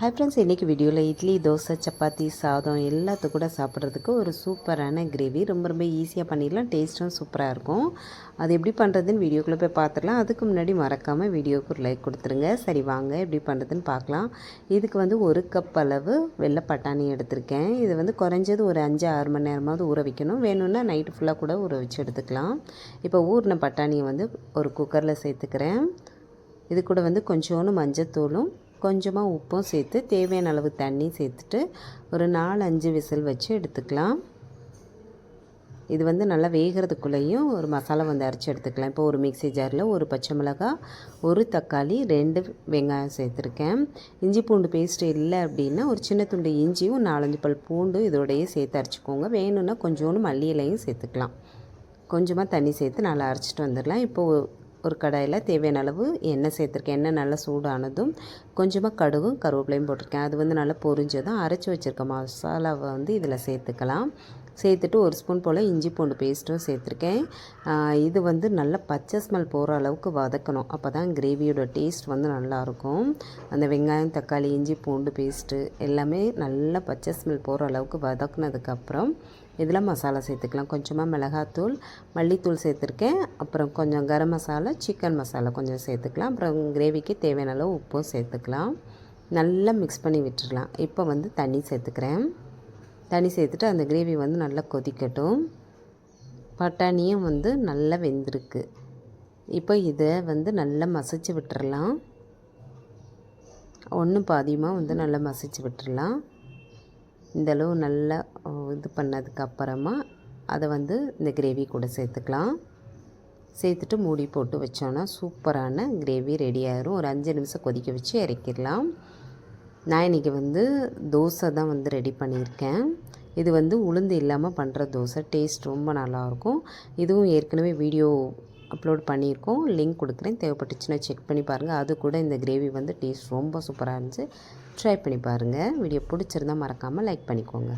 Hi friends இன்றைக்கி வீடியோவில் இட்லி தோசை சப்பாத்தி சாதம் எல்லாத்து கூட சாப்பிட்றதுக்கு ஒரு சூப்பரான கிரேவி ரொம்ப ரொம்ப ஈஸியாக பண்ணிடலாம். டேஸ்ட்டும் சூப்பராக இருக்கும். அது எப்படி பண்ணுறதுன்னு வீடியோக்குள்ளே போய் பார்த்துடலாம் அதுக்கு முன்னாடி மறக்காமல் வீடியோக்கு ஒரு லைக் கொடுத்துருங்க. சரி வாங்க. எப்படி பண்ணுறதுன்னு பார்க்கலாம் இதுக்கு வந்து ஒரு கப் அளவு வெள்ளை பட்டாணி எடுத்திருக்கேன். இது வந்து குறைஞ்சது ஒரு அஞ்சு ஆறு மணி நேரமாவது ஊற வைக்கணும். வேணும்னா நைட்டு ஃபுல்லாக கூட ஊற வச்சு எடுத்துக்கலாம். இப்போ ஊறின பட்டாணியை வந்து ஒரு குக்கரில் சேர்த்துக்கிறேன். இது கூட வந்து கொஞ்சோண்டு மஞ்சத்தூளும் கொஞ்சமாக உப்பும் சேர்த்து தேவையான அளவு தண்ணி சேர்த்துட்டு ஒரு நாலு அஞ்சு விசில் வச்சு எடுத்துக்கலாம். இது வந்து நல்லா வேகிறதுக்குள்ளேயும் ஒரு மசாலா வந்து அரைச்சி எடுத்துக்கலாம். இப்போ ஒரு மிக்ஸி ஜாரில் ஒரு பச்சை மிளகாய் ஒரு தக்காளி ரெண்டு வெங்காயம் சேர்த்துருக்கேன். இஞ்சி பூண்டு பேஸ்ட்டு இல்லை அப்படின்னா ஒரு சின்ன துண்டு இஞ்சியும் நாலஞ்சு பல் பூண்டு இதோடையே சேர்த்து அரைச்சிக்கோங்க. வேணும்னா கொஞ்சோண்டு மல்லி இலையும் சேர்த்துக்கலாம். கொஞ்சமாக தண்ணி சேர்த்து நல்லா அரைச்சிட்டு வந்துடலாம். இப்போது ஒரு கடாயில் தேவையான அளவு எண்ணெய் சேர்த்துருக்கேன். எண்ணெய் நல்லா சூடானதும் கொஞ்சமாக கடுகும் கருவேப்பிலையும் போட்டிருக்கேன். அது வந்து நல்லா பொரிஞ்சதும் அரைச்சி வச்சுருக்க மசாலாவை வந்து இதில் சேர்த்துக்கலாம். சேர்த்துட்டு ஒரு ஸ்பூன் போல் இஞ்சி பூண்டு பேஸ்ட்டும் சேர்த்துருக்கேன். இது வந்து நல்லா பச்சை ஸ்மெல் போகிற அளவுக்கு வதக்கணும். அப்போ தான் கிரேவியோட டேஸ்ட் வந்து நல்லாயிருக்கும். அந்த வெங்காயம் தக்காளி இஞ்சி பூண்டு பேஸ்ட்டு எல்லாமே நல்லா பச்சை ஸ்மெல் போகிற அளவுக்கு வதக்குனதுக்கப்புறம் இதில் மசாலா சேர்த்துக்கலாம். கொஞ்சமாக மிளகாத்தூள் மல்லித்தூள் சேர்த்துருக்கேன். அப்புறம் கொஞ்சம் கரம் மசாலா சிக்கன் மசாலா கொஞ்சம் சேர்த்துக்கலாம். அப்புறம் கிரேவிக்கு தேவையான அளவு உப்பும் சேர்த்துக்கலாம். நல்லா மிக்ஸ் பண்ணி விட்டுடலாம் இப்போ வந்து தண்ணி சேர்த்துக்கிறேன். தண்ணி சேர்த்துட்டு அந்த கிரேவி வந்து நல்லா கொதிக்கட்டும். பட்டாணியும் வந்து நல்லா வெந்திருக்கு. இப்போ இதை வந்து நல்லா மசிச்சு விட்டுறலாம். ஒன்று பாதியமாக வந்து நல்லா மசிச்சு விட்டுறலாம். இந்தளவு நல்லா இது பண்ணதுக்கப்புறமா அதை வந்து இந்த கிரேவி கூட சேர்த்துக்கலாம். சேர்த்துட்டு மூடி போட்டு வச்சோன்னா சூப்பரான கிரேவி ரெடி ஆயிரும். ஒரு அஞ்சு நிமிஷம் கொதிக்க வச்சு இறக்கிடலாம். நான் இன்றைக்கி வந்து தோசை தான் வந்து ரெடி பண்ணியிருக்கேன். இது வந்து உளுந்து இல்லாமல் பண்ணுற தோசை. டேஸ்ட் ரொம்ப நல்லாயிருக்கும். இதுவும் ஏற்கனவே வீடியோ அப்லோட் பண்ணியிருக்கோம். லிங்க் கொடுக்குறேன். தேவைப்பட்டுச்சுன்னா செக் பண்ணி பாருங்கள் அது கூட இந்த கிரேவி வந்து டேஸ்ட் ரொம்ப சூப்பராக இருந்துச்சு. ட்ரை பண்ணி பாருங்கள் வீடியோ பிடிச்சிருந்தால் மறக்காமல் லைக் பண்ணிக்கோங்க.